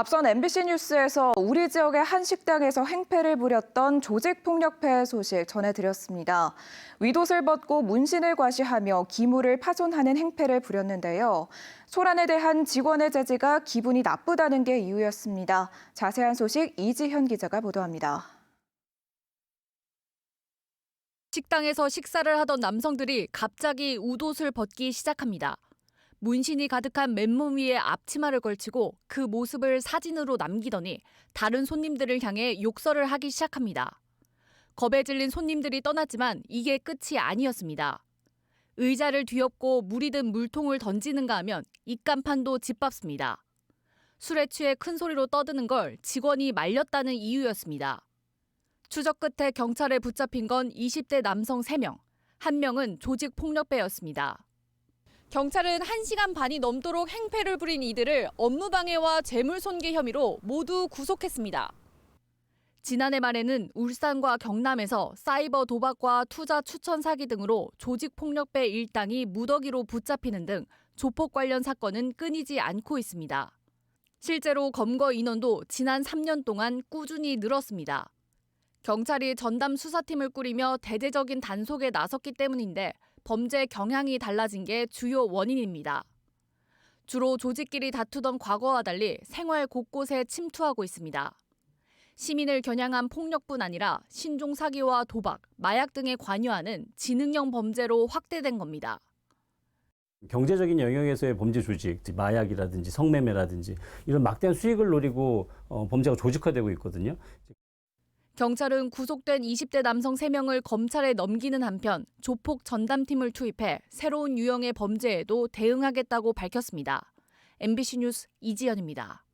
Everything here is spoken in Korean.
앞선 MBC 뉴스에서 우리 지역의 한 식당에서 행패를 부렸던 조직폭력배 소식 전해드렸습니다. 윗옷을 벗고 문신을 과시하며 기물을 파손하는 행패를 부렸는데요. 소란에 대한 직원의 제지가 기분이 나쁘다는 게 이유였습니다. 자세한 소식 이지현 기자가 보도합니다. 식당에서 식사를 하던 남성들이 갑자기 웃옷을 벗기 시작합니다. 문신이 가득한 맨몸 위에 앞치마를 걸치고 그 모습을 사진으로 남기더니 다른 손님들을 향해 욕설을 하기 시작합니다. 겁에 질린 손님들이 떠났지만 이게 끝이 아니었습니다. 의자를 뒤엎고 물이 든 물통을 던지는가 하면 입간판도 짓밟습니다. 술에 취해 큰 소리로 떠드는 걸 직원이 말렸다는 이유였습니다. 추적 끝에 경찰에 붙잡힌 건 20대 남성 3명, 한 명은 조직 폭력배였습니다. 경찰은 1시간 반이 넘도록 행패를 부린 이들을 업무방해와 재물손괴 혐의로 모두 구속했습니다. 지난해 말에는 울산과 경남에서 사이버 도박과 투자 추천 사기 등으로 조직 폭력배 일당이 무더기로 붙잡히는 등 조폭 관련 사건은 끊이지 않고 있습니다. 실제로 검거 인원도 지난 3년 동안 꾸준히 늘었습니다. 경찰이 전담 수사팀을 꾸리며 대대적인 단속에 나섰기 때문인데 범죄 경향이 달라진 게 주요 원인입니다. 주로 조직끼리 다투던 과거와 달리 생활 곳곳에 침투하고 있습니다. 시민을 겨냥한 폭력뿐 아니라 신종 사기와 도박, 마약 등에 관여하는 지능형 범죄로 확대된 겁니다. 경제적인 영역에서의 범죄 조직, 마약이라든지 성매매라든지 이런 막대한 수익을 노리고 어, 범죄가 조직화되고 있거든요. 경찰은 구속된 20대 남성 3명을 검찰에 넘기는 한편 조폭 전담팀을 투입해 새로운 유형의 범죄에도 대응하겠다고 밝혔습니다. MBC 뉴스 이지연입니다.